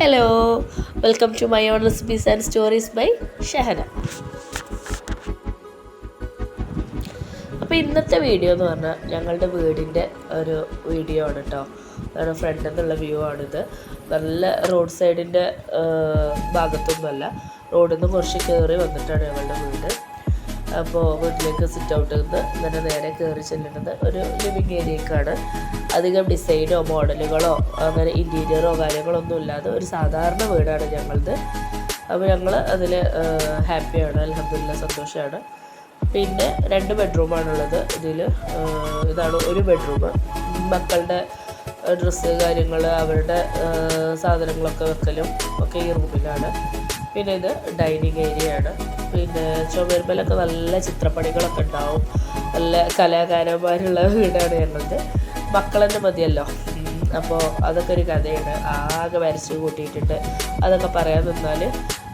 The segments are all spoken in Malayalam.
Hello welcome to my own recipes and stories by Shahana അപ്പോൾ ഇന്നത്തെ വീഡിയോ എന്ന് പറഞ്ഞാൽ ഞങ്ങളുടെ വീടിന്റെ ഒരു വീഡിയോ ആണ് കേട്ടോ അതാണ് ഫ്രണ്ടിൽ നിന്നുള്ള വ്യൂ ആണിത്. നല്ല റോഡ് സൈഡിന്റെ ഭാഗത്തൊന്നുമല്ല. റോഡിൽ നിന്ന് കുറച്ച് കയറി വന്നിട്ടാണ് ഞങ്ങളുടെ വീട്. അപ്പോൾ വീട്ടിലേക്ക് സിറ്റ് ഔട്ട് നിന്ന് ഇങ്ങനെ നേരെ കയറി ചെല്ലുന്നത് ഒരു ലിവിങ് ഏരിയക്കാണ് അധികം ഡിസൈനോ മോഡലുകളോ അങ്ങനെ ഇന്റീരിയറോ കാര്യങ്ങളോ ഒന്നും ഇല്ലാതെ ഒരു സാധാരണ വീടാണ് ഞങ്ങളത്. അപ്പോൾ ഞങ്ങൾ അതിൽ ഹാപ്പിയാണ് അലഹമില്ല സന്തോഷമാണ് പിന്നെ രണ്ട് ബെഡ്റൂമാണുള്ളത് ഇതിൽ ഇതാണ് ഒരു ബെഡ്റൂം മക്കളുടെ ഡ്രസ്സ് കാര്യങ്ങൾ അവരുടെ സാധനങ്ങളൊക്കെ വെക്കലും ഒക്കെ ഈ റൂമിലാണ് പിന്നെ ഇത് ഡൈനിങ് ഏരിയയാണ് പിന്നെ ചുമരുമ്പലൊക്കെ നല്ല ചിത്രപ്പണികളൊക്കെ ഉണ്ടാവും. നല്ല കലാകാരന്മാരുള്ള വീടാണ് ഞങ്ങളത് മക്കളെന്നെ മതിയല്ലോ. അപ്പോൾ അതൊക്കെ ഒരു കഥയാണ്. ആകെ വരച്ച് കൂട്ടിയിട്ടുണ്ട്. അതൊക്കെ പറയാൻ നിന്നാൽ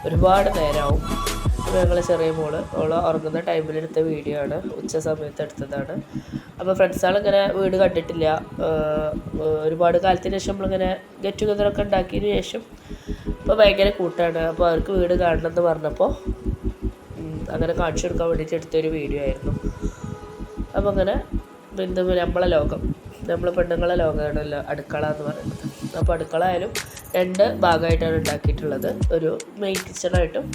ഒരുപാട് നേരമാവും അപ്പോൾ ഞങ്ങൾ ചെറിയ മോൾ ഓൾ ഉറങ്ങുന്ന ടൈമിലെടുത്ത വീഡിയോ ആണ്. ഉച്ച സമയത്ത് എടുത്തതാണ്. അപ്പോൾ ഫ്രണ്ട്സുകളിങ്ങനെ വീട് കണ്ടിട്ടില്ല. ഒരുപാട് കാലത്തിന് ശേഷം നമ്മളിങ്ങനെ ഗെറ്റ് ടുഗദറൊക്കെ ഉണ്ടാക്കിയതിന് ശേഷം ഇപ്പോൾ ഭയങ്കര കൂട്ടാണ്. അപ്പോൾ അവർക്ക് വീട് കാണണം എന്ന് പറഞ്ഞപ്പോൾ അങ്ങനെ കാണിച്ചു കൊടുക്കാൻ വേണ്ടിയിട്ട് എടുത്തൊരു വീഡിയോ ആയിരുന്നു. അപ്പോൾ അങ്ങനെ ബിന്ദു നമ്മളെ ലോകം നമ്മൾ പെണ്ണുങ്ങളെ ലോകമാണല്ലോ അടുക്കള എന്ന് പറയുന്നത്. അപ്പോൾ അടുക്കള ആയാലും രണ്ട് ഭാഗമായിട്ടാണ് ഉണ്ടാക്കിയിട്ടുള്ളത്. ഒരു മെയിൻ കിച്ചണായിട്ടും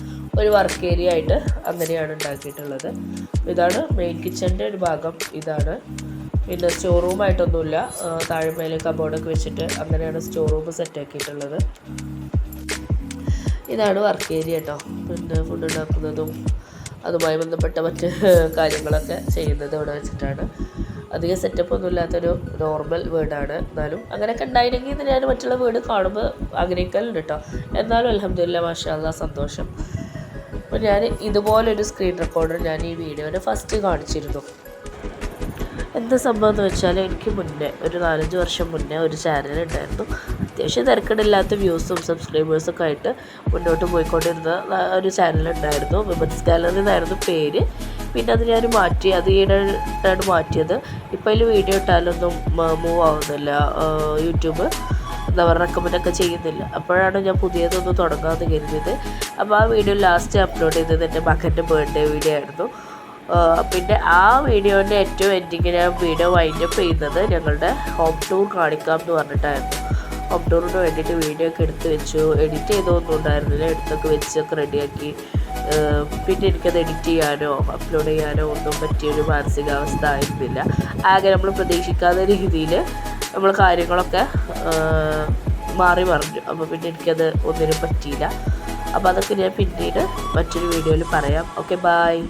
ഒരു വർക്ക് ഏരിയ ആയിട്ട് അങ്ങനെയാണ് ഉണ്ടാക്കിയിട്ടുള്ളത്. ഇതാണ് മെയിൻ കിച്ചണിന്റെ ഒരു ഭാഗം. ഇതാണ്. പിന്നെ സ്റ്റോർ റൂമായിട്ടൊന്നുമില്ല താഴെ മേലെ കബോർഡൊക്കെ വെച്ചിട്ട് അങ്ങനെയാണ് സ്റ്റോർ റൂം സെറ്റ് ആക്കിയിട്ടുള്ളത്. ഇതാണ് വർക്ക് ഏരിയ കേട്ടോ. പിന്നെ ഫുഡ് ഉണ്ടാക്കുന്നതും അതുമായി ബന്ധപ്പെട്ട മറ്റ് കാര്യങ്ങളൊക്കെ ചെയ്യുന്നത് ഇവിടെ വെച്ചിട്ടാണ്. അധികം സെറ്റപ്പ് ഒന്നും ഇല്ലാത്തൊരു നോർമൽ വീടാണ്. എന്നാലും അങ്ങനെയൊക്കെ ഉണ്ടായിരുന്നെങ്കിൽ ഇത് ഞാൻ മറ്റുള്ള വീട് കാണുമ്പോൾ ആഗ്രഹിക്കലുണ്ട് കേട്ടോ. എന്നാലും അലഹമില്ല മാഷാല്ല സന്തോഷം. അപ്പോൾ ഞാൻ ഇതുപോലൊരു സ്ക്രീൻ റെക്കോർഡർ ഞാൻ ഈ വീഡിയോനെ ഫസ്റ്റ് കാണിച്ചിരുന്നു. എന്താ സംഭവം എന്ന് വെച്ചാൽ എനിക്ക് മുന്നേ ഒരു നാലഞ്ച് വർഷം മുന്നേ ഒരു ചാനൽ ഉണ്ടായിരുന്നു. അത്യാവശ്യം തിരക്കടില്ലാത്ത വ്യൂസും സബ്സ്ക്രൈബേഴ്സും ഒക്കെ ആയിട്ട് മുന്നോട്ട് പോയിക്കൊണ്ടിരുന്ന ഒരു ചാനൽ ഉണ്ടായിരുന്നു. വിമൻസ് ഗാലറി എന്നായിരുന്നു പേര്. പിന്നെ അത് ഞാൻ മാറ്റി അത് ഈയിടെയാണ് മാറ്റിയത്. ഇപ്പോൾ അതിൽ വീഡിയോ ഇട്ടാലൊന്നും മൂവ് ആവുന്നില്ല. യൂട്യൂബ് എന്താ പറയുക റെക്കമെൻഡൊക്കെ ചെയ്യുന്നില്ല. അപ്പോഴാണ് ഞാൻ പുതിയതൊന്ന് തുടങ്ങാമെന്ന് കരുതിയത്. അപ്പോൾ ആ വീഡിയോ ലാസ്റ്റ് അപ്ലോഡ് ചെയ്തത് എന്റെ മകന്റെ ബർത്ത്ഡേ വീഡിയോ ആയിരുന്നു. പിന്നെ ആ വീഡിയോന്റെ ഏറ്റവും എൻഡിങ് ഞാൻ വീഡിയോ വൈൻഡപ്പ് ചെയ്യുന്നത് ഞങ്ങളുടെ ഹോം ടൂർ കാണിക്കാം എന്ന് പറഞ്ഞിട്ടായിരുന്നു ഹോം ടൂറിന് വേണ്ടിയിട്ട് വീഡിയോ ഒക്കെ എടുത്ത് വെച്ചു. എഡിറ്റ് ചെയ്തൊന്നും ഉണ്ടായിരുന്നില്ല. എടുത്തൊക്കെ വെച്ചൊക്കെ റെഡിയാക്കി പിന്നെ എനിക്കത് എഡിറ്റ് ചെയ്യാനോ അപ്ലോഡ് ചെയ്യാനോ ഒന്നും പറ്റിയൊരു മാനസികാവസ്ഥ ആയിരുന്നില്ല. ആകെ നമ്മൾ പ്രതീക്ഷിക്കാത്ത രീതിയിൽ നമ്മൾ കാര്യങ്ങളൊക്കെ മാറി മറിഞ്ഞു. അപ്പോൾ പിന്നെ എനിക്കത് ഒന്നിനും പറ്റിയില്ല. അപ്പോൾ അതൊക്കെ ഞാൻ പിന്നീട് മറ്റൊരു വീഡിയോയിൽ പറയാം. Okay bye